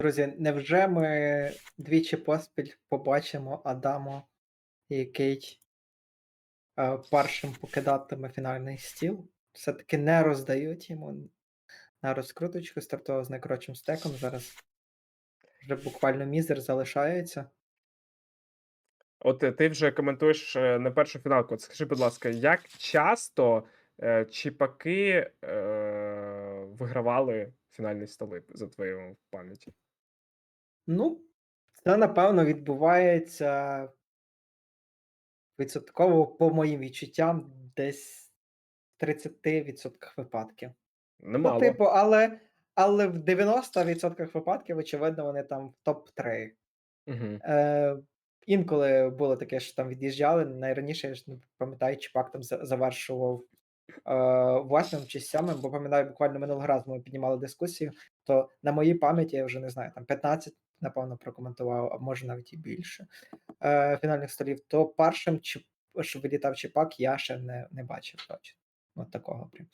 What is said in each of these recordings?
Друзі, невже ми двічі поспіль побачимо Адамо, який е, першим покидатиме фінальний стіл? Все-таки не роздають йому на розкруточку, стартував з найкоротшим стеком. Зараз вже буквально мізер залишається. От е, ти вже коментуєш е, не першу фіналку. Скажи, будь ласка, як часто е, чіпаки е, вигравали фінальні столи за твоєю пам'яті? Ну, це напевно відбувається відсотково, по моїм відчуттям, десь в 30% випадків. Ну, типу, але, але в 90% випадків, очевидно, вони там в топ-3. Угу. Е, інколи було таке, що там від'їжджали. Найраніше я ж не пам'ятаю, Чіпак там завершував е, восьмим чи сьомим, бо пам'ятаю, буквально минулого разу ми піднімали дискусію, то на моїй пам'яті я вже не знаю, там 15, напевно, прокоментував, а може навіть і більше е, фінальних столів. То першим, чи, що вилітав Чіпак, я ще не, не бачив точно. От такого прям.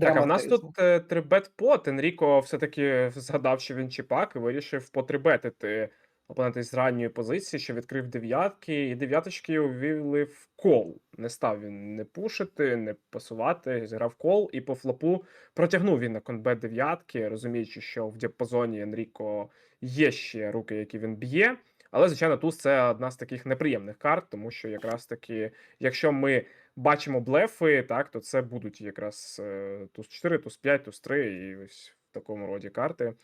Так, а в нас тут е, трибет пот. Енріко все-таки згадав, що він чіпак, і вирішив потрибетити опонента з ранньої позиції, що відкрив дев'ятки, і дев'яточки увівли в кол. Не став він не пушити, не пасувати, зіграв кол, і по флопу протягнув він на конбет дев'ятки, розуміючи, що в діапазоні Енріко є ще руки, які він б'є. Але, звичайно, туз це одна з таких неприємних карт, тому що якраз таки, якщо ми бачимо блефи, так, то це будуть якраз е, туз 4, туз 5, туз 3 і ось в такому роді карти.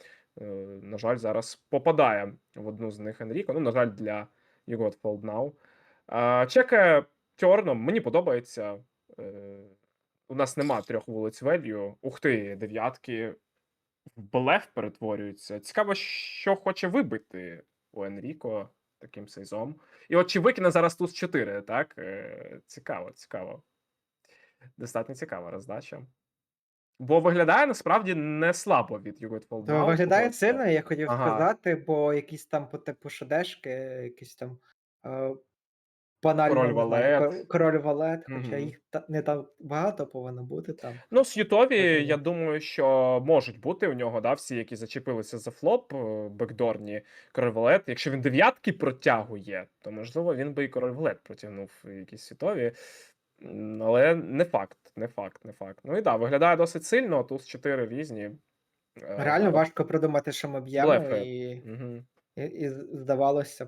Е, На жаль, зараз попадає в одну з них Енріко. Ну, на жаль, для Fold Now. А, Чекає Тьорном, мені подобається. Е, У нас нема трьох вулиць велью. Ух ти, дев'ятки в блеф перетворюються. Цікаво, що хоче вибити у Енріко таким сейзом. І от чи викине зараз туз 4, так? Е, Цікаво, цікаво. Достатньо цікава роздача. Бо виглядає насправді не слабо від Fall Down, виглядає сильно, я хотів Ага. сказати, бо якісь там по типу шадешки, якісь там е, банально Король валет. король валет, хоча їх та, не так багато повинно бути там. Ну, з Ютові, Розумію. я думаю, що можуть бути у нього, да, всі, які зачепилися за флоп, е, бекдорні король валет. Якщо він дев'ятки протягує, то можливо він би і король валет протягнув якісь світові. Але не факт, не факт, не факт. Ну і да, виглядає досить сильно. Тут 4 різні. Е, Реально важко придумати, що ми б'ємо, і, Угу. і, і здавалося.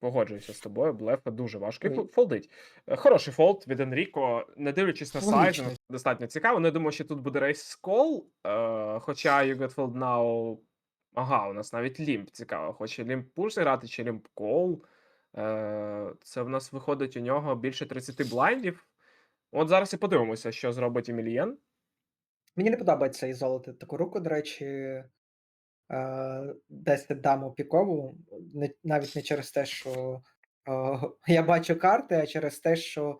Погоджуюся з тобою, блефа дуже важко. І фолдить. Е, Хороший фолд від Енріко, не дивлячись на сайз, ну, достатньо цікаво. Не думаю, що тут буде рейс кол. Е, хоча You Got Fold Now... Ага, у нас навіть лімп цікаво. Хоче лімп пуш грати чи лімп кол. Е, це в нас виходить у нього більше 30 блайндів. От зараз і подивимося, що зробить Емілієн. Мені не подобається ізолити таку руку, до речі, е, десь даму пікову, навіть не через те, що е, я бачу карти, а через те, що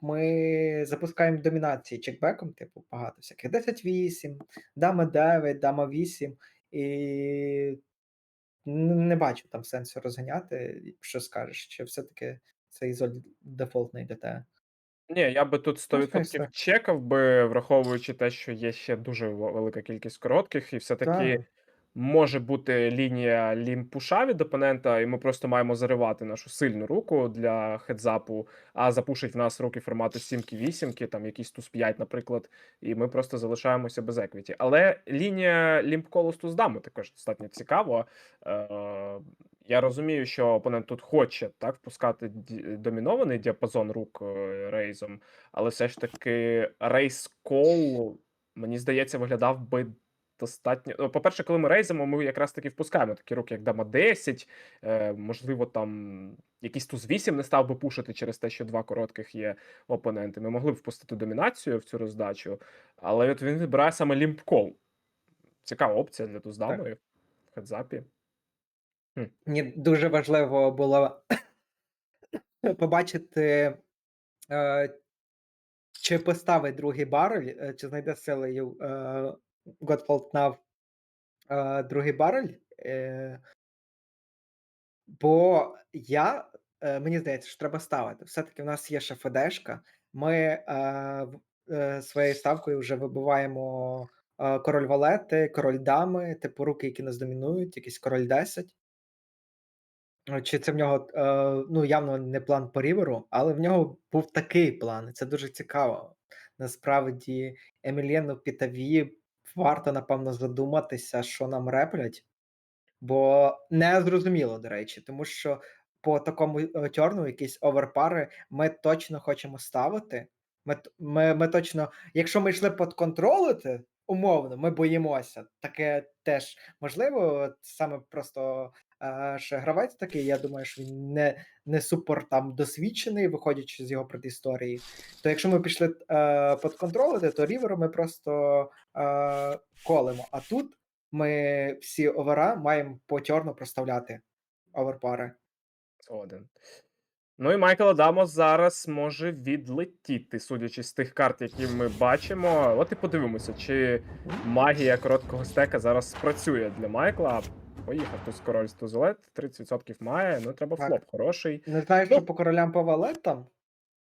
ми запускаємо домінації чекбеком, типу, багато всяких 10-8, дама 9, дама 8, і не бачу там сенсу розганяти. Що скажеш, чи все-таки це ізоль дефолтний для тебе? Ні, я би тут 100% чекав би, враховуючи те, що є ще дуже велика кількість коротких, і все-таки Так. Може бути лінія лімпуша від опонента, і ми просто маємо заривати нашу сильну руку для хедзапу, а запушить в нас руки формату 7-8, там якийсь туз 5, наприклад, і ми просто залишаємося без еквіті. Але лінія лімпколу з туздами також достатньо цікаво. Е, я розумію, що опонент тут хоче так впускати домінований діапазон рук е, рейзом, але все ж таки рейс кол, мені здається, виглядав би достатньо. Ну, По-перше, коли ми рейзимо, ми якраз таки впускаємо такі руки, як дама 10, е, можливо, там якийсь туз 8 не став би пушити через те, що два коротких є опоненти. Ми могли б впустити домінацію в цю роздачу, але от він вибирає саме лімп кол. Цікава опція для туздами в хедзапі. Мені дуже важливо було побачити, е, чи поставить другий барель, е, чи знайде силою Godfold Now е, другий барель. Е, бо я, е, мені здається, що треба ставити. Все-таки в нас є ще ФДшка. Ми е, е, своєю ставкою вже вибиваємо е, король валети, король дами, типу руки, які нас домінують, якийсь король 10. Е, Чи це в нього е, ну, явно не план по ріверу, але в нього був такий план, це дуже цікаво. Насправді, Емілієну Пітаві варто, напевно, задуматися, що нам реплять, бо не зрозуміло, до речі, тому що по такому е, тьорну якісь оверпари ми точно хочемо ставити. Ми, ми, ми точно, якщо ми йшли подконтролити, умовно, ми боїмося. Таке теж можливо. от Саме просто е, ще гравець такий, я думаю, що він не, не супер там досвідчений, виходячи з його предісторії. То якщо ми пішли е, подконтролити, то рівер ми просто е, колемо. А тут ми всі овера маємо по чорно проставляти оверпари. Згоден. Ну і Майкл Адамос зараз може відлетіти, судячи з тих карт, які ми бачимо. От і подивимося, чи магія короткого стека зараз спрацює для Майкла. Поїхав король з тузолет, 30% має, ну треба Так. флоп хороший. Не знаю, Ну. що по королям по валетам.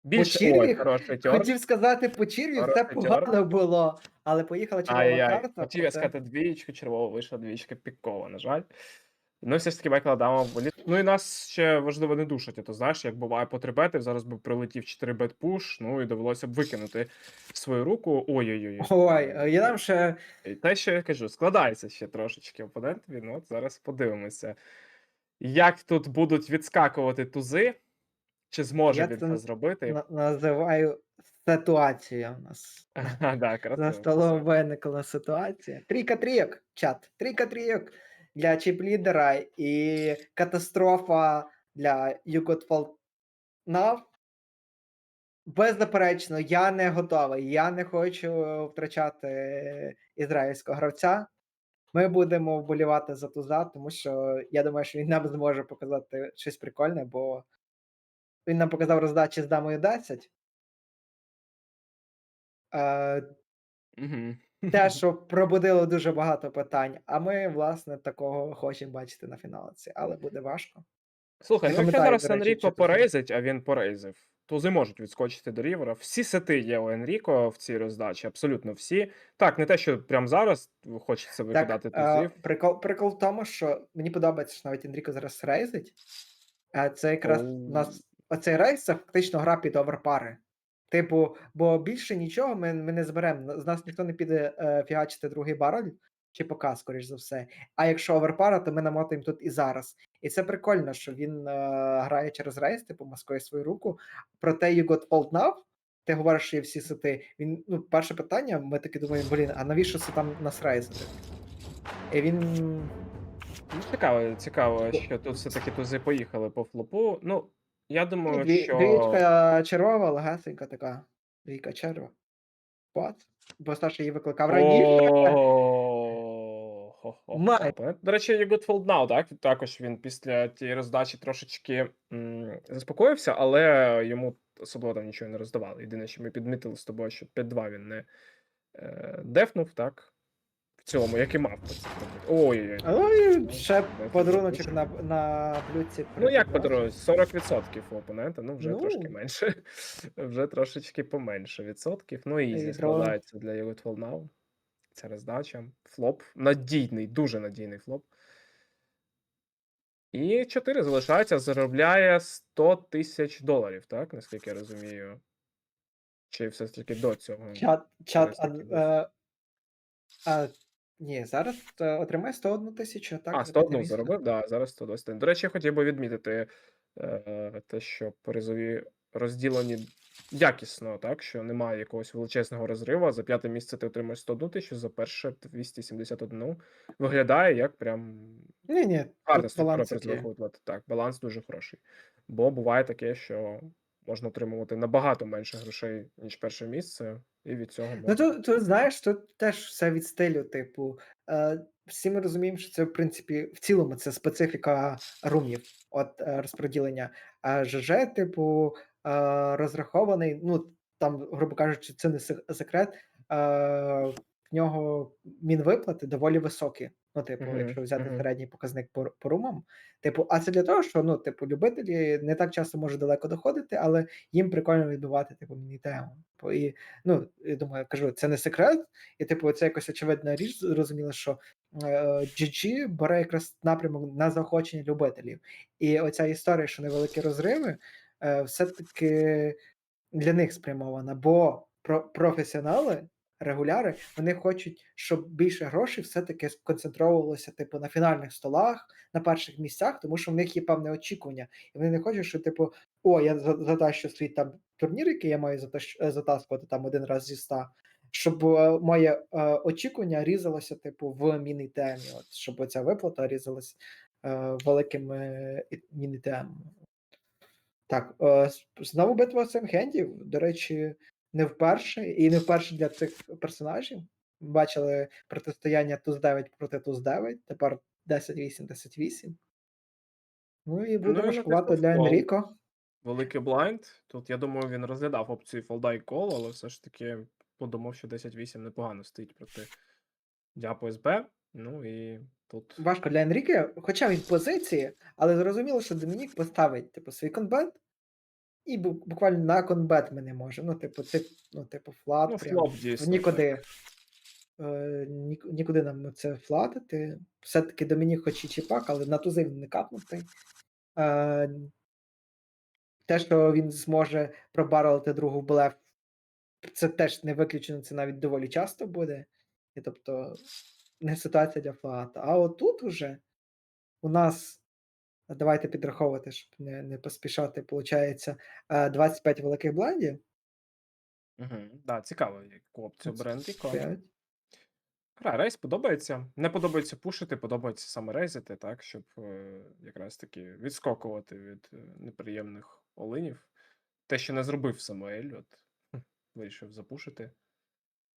Більше ой, хороший тьор. Хотів сказати по черві, все Хороший погано тьор. було, але поїхала червона Ай-яй-яй. карта. Хотів я проте- сказати двієчку, червово вийшла двієчка пікова, на жаль. Ну, все ж таки, Майкл Адамов боліт. Ну і нас ще важливо не душити. То знаєш, як буває по 3 бети, зараз би прилетів 4 бет пуш, ну і довелося б викинути свою руку. Ой-ой-ой. Ой, я нам ще Те, що я кажу, складається ще трошечки опонентові. Ну, от зараз подивимося. Як тут будуть відскакувати тузи, чи зможе Я він це зробити? на- називаю ситуація у нас. Ага, да, красиво. столом виникла ситуація. Трійка трійок, чат. Трійка трійок для чіп-лідера і катастрофа для You Got Fault Now. Беззаперечно, я не готовий. Я не хочу втрачати ізраїльського гравця. Ми будемо вболівати за туза, тому що я думаю, що він нам зможе показати щось прикольне, бо він нам показав роздачі з дамою 10. Е, Мгм. Те, що пробудило дуже багато питань. А ми, власне, такого хочемо бачити на фіналці, але буде важко. Слухай, Не ну якщо пам'ятаю, зараз до речі, Енріко чи порейзить, а він порейзив, тузи можуть відскочити до рівера. Всі сети є у Енріко в цій роздачі, абсолютно всі. Так, не те, що прямо зараз хочеться викидати Так, е, тузів. прикол, прикол в тому, що мені подобається, що навіть Енріко зараз рейзить. А це якраз у нас оцей рейс це фактично гра під оверпари. Типу, бо більше нічого ми, ми не зберемо. З нас ніхто не піде е, фігачити другий барель чи пока, скоріш за все. А якщо оверпара, то ми намотаємо тут і зараз. І це прикольно, що він е, грає через рейс, типу, маскує свою руку. Проте you got old now, ти говориш, що є всі сети. Він, ну, перше питання, ми таки думаємо, блін, а навіщо це там нас рейзити? І він. Ну, цікаво, цікаво, що тут все-таки тузи поїхали по флопу. Ну, я думаю, Дві, що. Двічка червова, легесенька така. Двійка черва. От. Бо Саша її викликав раніше. До речі, You Good Fold Now, так? Також він після тієї роздачі трошечки заспокоївся, але йому особливо там нічого не роздавали. Єдине, що ми підмітили з тобою, що 5-2 він не е, дефнув, так? В цілому, як і мав ой-ой-ой. Ой, ще подаруночок на, на блюдці. Ну, як подарую? 40% у опонента, ну вже трошки Ну. менше. Вже трошечки поменше відсотків. Ну, Відро. складається для Good Now. Це роздача. Флоп. Надійний, дуже надійний флоп. І 4 залишається, заробляє 100 тисяч доларів, так? Наскільки я розумію. Чи все ж таки до цього? Чат, чат, а, е, а, ні, зараз е, отримає 101 тисячу, так? А, за 101 п'яте заробив, да, зараз 121. До речі, я хотів би відмітити е, те, що призові розділені якісно, так, що немає якогось величезного розриву. За п'яте місце ти отримаєш 101 тисячу, за перше 271. Виглядає як прям Ні, ні, гарна тут структура баланс призових окей. виплат. Так, баланс дуже хороший. Бо буває таке, що можна отримувати набагато менше грошей, ніж перше місце, і від цього Ну, можна. тут, тут, знаєш, тут теж все від стилю, типу. Е, всі ми розуміємо, що це, в принципі, в цілому це специфіка румів, от е, розподілення. А ЖЖ, типу, е, розрахований, ну, там, грубо кажучи, це не сек- секрет. Е, в нього мінвиплати доволі високі. Ну, типу, Мгм, якщо взяти мгм. середній показник по, по румам. Типу, а це для того, що ну, типу, любителі не так часто можуть далеко доходити, але їм прикольно відбивати типу міні-тему. Типу, і ну, я думаю, кажу, це не секрет, і типу, це якось очевидна річ, зрозуміло, що е, GG бере якраз напрямок на заохочення любителів. І оця історія, що невеликі розриви, е, все-таки для них спрямована, бо про професіонали, регуляри, вони хочуть, щоб більше грошей все-таки сконцентровувалося типу на фінальних столах, на перших місцях, тому що в них є певне очікування, і вони не хочуть, що типу, о, я за, затащу свій там турнір, який я маю е, затаскувати там один раз зі ста. Щоб е, моє е, очікування різалося, типу, в міні-темі, от, щоб оця виплата різалась е, великими міні-темами. Так, е, знову битва семхендів. До речі, не вперше, і не вперше для цих персонажів. Бачили протистояння туз 9 проти туз 9, тепер 10-8, 10-8. Ну і буде Ну, і важкувато для. Енріко. Великий блайнд. Тут, я думаю, він розглядав опцію і кол, але все ж таки подумав, що 10-8 непогано стоїть проти Дяпу СБ. Ну і тут. Важко для Енріке, хоча він позиції, але зрозуміло, що Домінік поставить типу, свій конбет, і буквально на конбет ми не можемо. Ну, типу, тип, ну, типу, флат. Ну, прям. флоп дійсно. нікуди. Е, нікуди нам це флатити. Все-таки Домінік хоч і чіпак, але на тузи він не капнутий. Е, те, що він зможе пробаролити другу блеф, це теж не виключено, це навіть доволі часто буде. І тобто не ситуація для флата. А отут уже у нас. Давайте підраховувати, щоб не, не поспішати. Получається 25 великих блайндів. Угу. Да, цікаво, яку опцію Енріко. 25. Гра, рейс подобається. Не подобається пушити, подобається саме рейзити, так, щоб е, якраз таки відскокувати від е, неприємних олинів. Те, що не зробив Самуель, от вирішив запушити.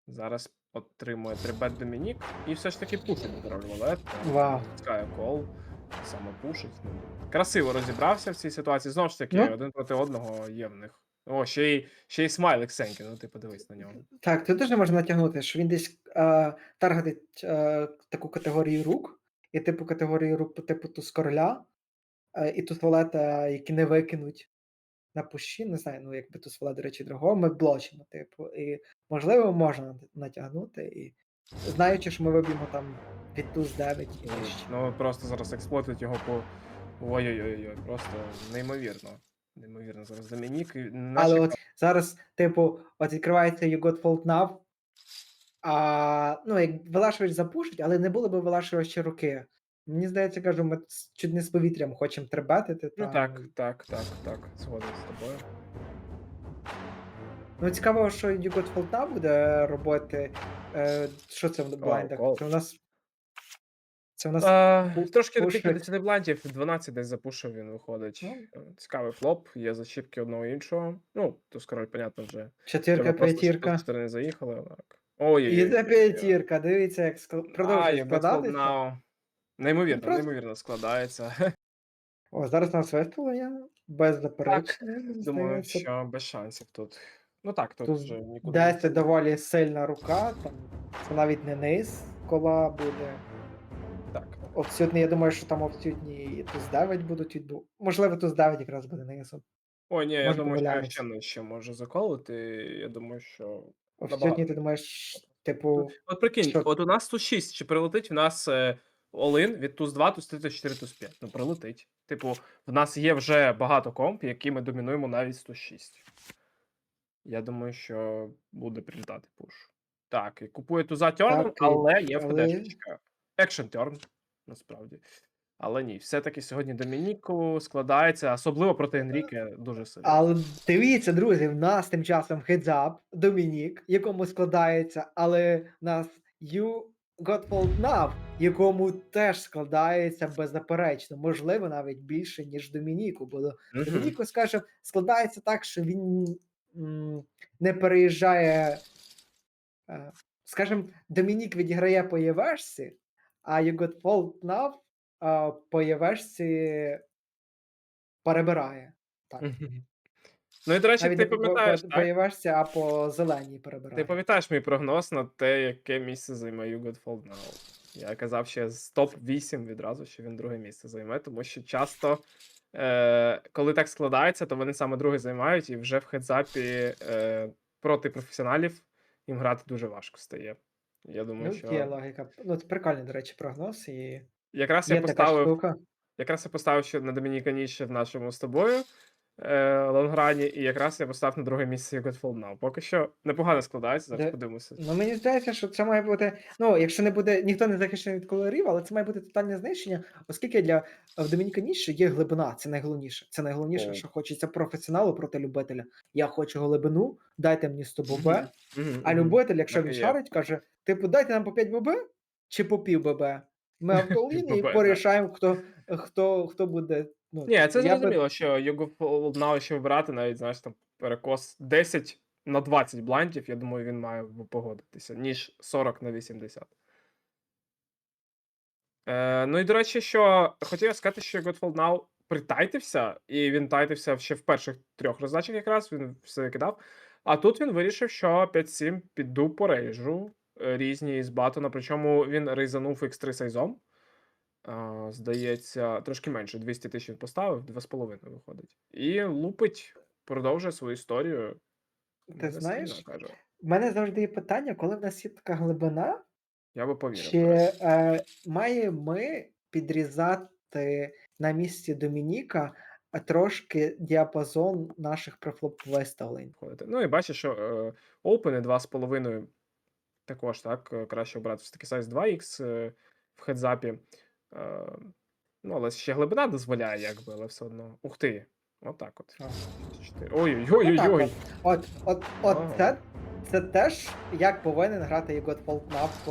Зараз отримує трибет Домінік і все ж таки пушить король Валет. Вау. Скає кол, саме пушить. Красиво розібрався в цій ситуації. Знову ж таки, Ну. один проти одного є в них. О, ще й, ще й смайлик Сенкі, ну ти подивись на нього. Так, тут теж можна натягнути, що він десь е, таргетить е, таку категорію рук, і типу категорію рук по типу туз короля, е, і туз валета, які не викинуть на пущі, не знаю, ну якби туз валет, до речі, другого, ми блочимо, типу, і можливо можна натягнути, і знаючи, що ми виб'ємо там від туз 9 і вище. Ну просто зараз експлойтують його по. Ой-ой-ой, просто неймовірно. Неймовірно. Зараз Домінік. і наче Але от зараз, типу, от відкривається You Got Fault Now, а, ну, як Велашевич запушить, але не було б Велашевича руки. Мені здається, кажу, ми чуть не з повітрям хочемо требетити. Ну так, так, так, так. Згоден з тобою. Ну, цікаво, що You Got Fault Now буде робити. Е, що це в блайндах? Це у нас. Це у нас. А, пу- трошки до пушить. 50 блантів, 12 десь запушив він виходить. Ну. Е, Цікавий флоп, є зачіпки одного іншого. Ну, то скоро, понятно, вже. Четвірка, Треба просто, щоб п'ятірка. з сторони заїхали. Так. Ой-ой-ой. І це п'ятірка. Дивіться, як ск- А, продовжує складатися. Неймовірно, просто- неймовірно складається. О, зараз у нас виставлення без заперечення. Думаю, здається. що без шансів тут. Ну так, тут Тут вже нікуди. Десь це доволі сильна рука, там це навіть не низ кола буде. Так. Офсютний, я думаю, що там офсютні туз 9 будуть відбу. Можливо, туз 9 якраз буде низом. Ой, ні, я Може, думаю, що ще нижче може заколити. Я думаю, що. Офсютні, ти думаєш, типу, От прикинь, Що? от у нас туз 6, чи прилетить в нас е, All-in від туз 2, туз 3, туз 4, туз 5. Ну, прилетить. Типу, в нас є вже багато комп, які ми домінуємо навіть з туз 6. Я думаю, що буде прилітати пуш. Так, і купує туза Терн, Так, і- але є ФДшечка. Екшн Терн, насправді. Але ні, все-таки сьогодні Домініку складається, особливо проти Енріке, дуже сильно. але дивіться, друзі, в нас тим часом хедзап, Домінік, якому складається, але в нас You Got Fault Now, якому теж складається беззаперечно, можливо, навіть більше, ніж Домініку, бо Мгм. Домініку, скажімо, складається так, що він не переїжджає. е, Скажімо, Домінік відіграє по ЄВешці, а You Got Now е, по ЄВешці перебирає. Так. Ну і до речі, Навіть ти не по, по, пам'ятаєш, по а по зеленій перебирає. Ти пам'ятаєш мій прогноз на те, яке місце займе You Got Now? Я казав ще з топ-8 відразу, що він друге місце займе, тому що часто, е, коли так складається, то вони саме друге займають, і вже в хедзапі е, проти професіоналів їм грати дуже важко стає. Я думаю, Ну, що є логіка. Ну, це прикольний, до речі, прогноз. І якраз я є така поставив. Якраз я поставив що на Домініка Ніще в нашому з тобою е, лонграні, і якраз я поставив на друге місце You Got Fall Now. Поки що непогано складається, зараз Де- подивимося. Ну, мені здається, що це має бути. Ну, якщо не буде, ніхто не захищений від колорів, але це має бути тотальне знищення, оскільки для в Домініка Ніше є глибина, це найголовніше. Це найголовніше, О. що хочеться професіоналу проти любителя. Я хочу глибину, дайте мені 100 ББ. Мгм, А мгм. любитель, якщо Так і він є. шарить, каже: типу, дайте нам по 5 ББ чи по пів ББ. Ми автоліні і ББ, да. порішаємо, хто, хто, хто буде. Ну, Ні, це я би- зрозуміло, що You Got ще вибирати, навіть знаєш, там перекос 10 на 20 блайндів, я думаю, він має погодитися, ніж 40 на 80. Е, ну і до речі, що хотів сказати, що Godfall Now притайтився, і він тайтився ще в перших трьох роздачах якраз, він все кидав. А тут він вирішив, що 5-7 піду по рейджу е, різні з батона, причому він рейзанув X3 сайзом. А, здається, трошки менше, 200 тисяч він поставив, 2,5 виходить. І лупить, продовжує свою історію. Ти знаєш, в мене завжди є питання, коли в нас є така глибина, Я би повірив. чи е, маємо ми підрізати на місці Домініка трошки діапазон наших префлоп виставлень. Ну і бачиш, що е, Open 2,5 також так, е, краще обрати все-таки size 2X е, в хедзапі. Е, ну, але ще глибина дозволяє, якби, але все одно. Ух ти! Отак от. Ой-ой-ой-ой-ой. От, от, от Ага. це, це теж як повинен грати Єгот Фолкнап е,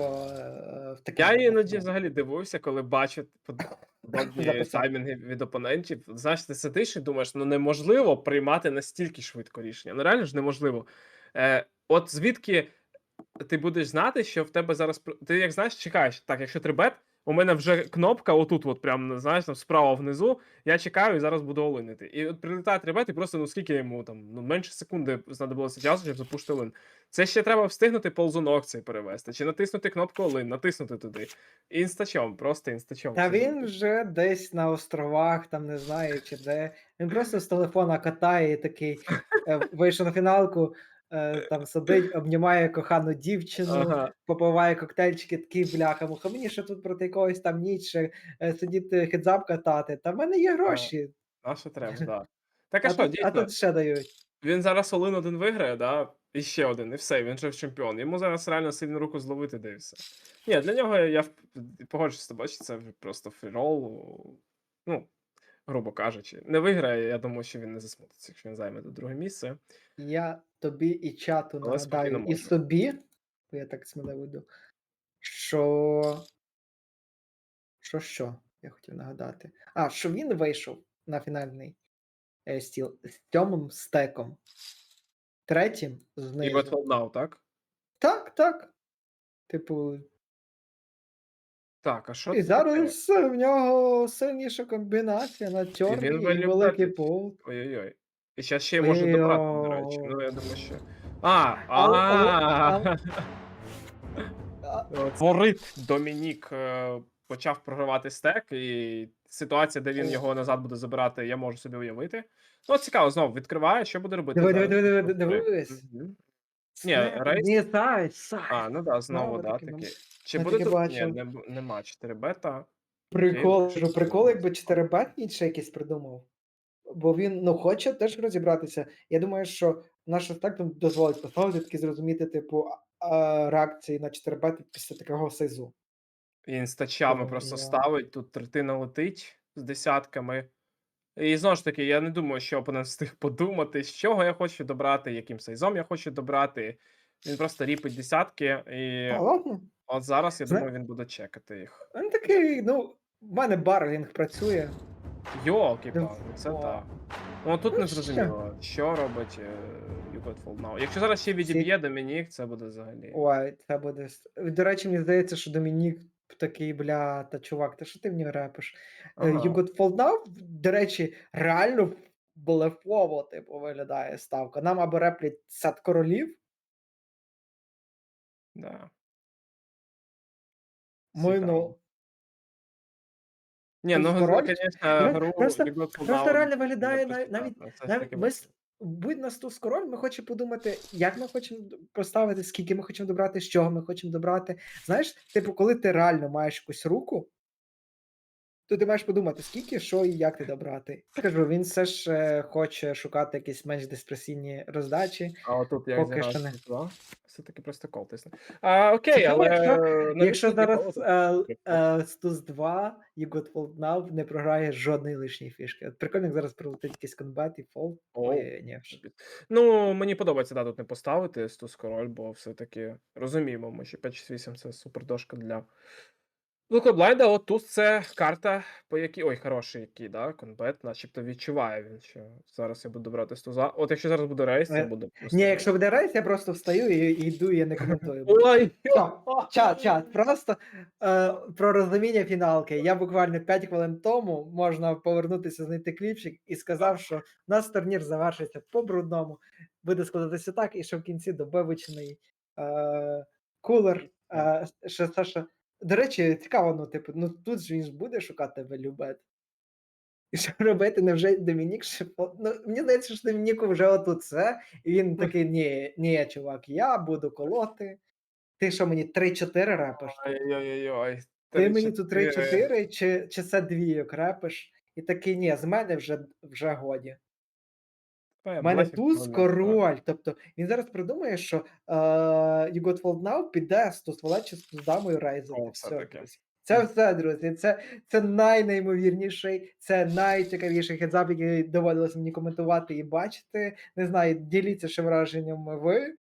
в таке. Я іноді взагалі дивуюся, коли бачу под- подобні таймінги від опонентів. Знаєш, ти сидиш і думаєш, ну неможливо приймати настільки швидко рішення. Ну реально ж неможливо. Е, от звідки ти будеш знати, що в тебе зараз. Ти як знаєш, чекаєш. Так, якщо трибет, у мене вже кнопка отут, от прям, знаєш, там справа внизу. Я чекаю і зараз буду олинити. І от прилітає трибет, і просто ну скільки йому там ну менше секунди знадобилося часу, щоб запушити олин. Це ще треба встигнути ползунок цей перевести, чи натиснути кнопку Олин, натиснути туди. Інстачом, просто інстачом. Та він вже десь на островах, там не знаю чи де. Він просто з телефона катає і такий е, вийшов на фіналку, е, там сидить, обнімає кохану дівчину, Ага. попиває коктейльчики, такий бляха, муха. Мені ще тут проти якогось там ніч е, сидіти хедзап катати. Та в мене є гроші. А що треба, да. Так а, А, що, тут, дійсно, а тут ще дають. він зараз Олин один виграє, да? І ще один, і все, він же чемпіон. Йому зараз реально сильну руку зловити, де і все. Ні, для нього я погоджуюсь з тобою, що це просто фрірол. Ну, грубо кажучи. Не виграє, я думаю, що він не засмутиться, якщо він займе тут друге місце. Я тобі і чату Але нагадаю, і собі, бо я так сміливо йду, що. Що що? Я хотів нагадати. А, що він вийшов на фінальний е, стіл з сьомим стеком. Третім І знизу. Godfall Now, так? Так, так. Типу, Так, а що і це зараз в нього сильніша комбінація на чорний і, вилюбляє великий тут. пол. Ой-ой-ой. І зараз ще може добрати, до речі. Ну, я думаю, що. А, а, Фаворит Домінік е, почав програвати стек, і ситуація, де він його назад буде забирати, я можу собі уявити. Ну, цікаво, знову відкриває, що буде робити. Диви, диви, диви, диви, дивись. Ні, рейс- Ні, сайт, сайт. А, ну да, знову, да, таки, таки. ну, Чи буде тут? Ні, нема 4 бета. Прикол, прикол, якби 4 бет ще якийсь придумав. Бо він ну, хоче теж розібратися. Я думаю, що наш спектrum дозволить поставити таки зрозуміти, типу, реакції на 4 після такого сезу. І інстачами О, просто я- ставить, тут третина летить з десятками. І знову ж таки, я не думаю, що опонент встиг подумати, з чого я хочу добрати, яким сайзом я хочу добрати. Він просто ріпить десятки, і А ладно. от зараз я Зна- думаю, він буде чекати їх. Він такий, ну, в мене барлінг працює. Йолки палки це о. так. Ну тут не зрозуміло, що робить е, You Got Fall Now. Якщо зараз ще відіб'є Домінік, це буде взагалі. Ой, це буде. До речі, мені здається, що Домінік такий, бля, та чувак, та що ти мені репиш? Ага. You Got Fall Now, до речі, реально блефово, типу, виглядає ставка. Нам або реплять сет королів. Да. Ми, ну Ні, ну, звісно, гру просто- Просто реально виглядає навіть навіть навіть ми будь нас туз король, ми хочемо подумати, як ми хочемо поставити, скільки ми хочемо добрати, з чого ми хочемо добрати. Знаєш, типу, коли ти реально маєш якусь руку то ти маєш подумати, скільки, що і як ти добрати. Скажу, він все ж, е, хоче шукати якісь менш диспресійні роздачі. А отут як Поки що не. туз 2, все-таки просто кол тисне. А, окей, Цікаво, але якщо навіщо якщо тоді зараз, е, е, з 2 You Got Fold Now не програє жодної лишньої фішки. От прикольно, як зараз прилетить якийсь конбет і фолд. Ой, ні. Ну, мені подобається, да, тут не поставити з туз король, бо все-таки розуміємо ми, що 5-6-8 це супер дошка для Блайнда. От туз це карта, по якій ой, хороший який, да, конбет, начебто відчуває він, що зараз я буду брати з туза. От якщо зараз буде рейс, це Е, буде просто Ні, якщо буде рейс, я просто встаю і, і йду, і я не коментую. Ой! Чат, чат, просто е, про розуміння фіналки. Я буквально 5 хвилин тому можна повернутися, знайти кліпчик і сказав, що у нас турнір завершиться по брудному. Буде складатися так, і що в кінці добивочний е, кулер. Е, що, Саша. До речі, цікаво, ну, типу, ну тут ж він ж буде шукати велюбет. І що робити? Невже Домінік ще ну, мені здається, що Домініку вже отут це, і він такий: ні, ні, чувак, я буду колоти. Ти що мені 3-4 репиш? Ой-ой-ой. Ти мені тут 3-4 чи, чи це двійок репиш? І такий, ні, з мене вже, вже годі. У мене туз король. Тобто він зараз придумає, що е, You Got Fold Now піде з туз чи з. О, Все, Це все, друзі. Це, це найнеймовірніший, це найцікавіший хедзап, який доводилося мені коментувати і бачити. Не знаю, діліться ще враженнями ви.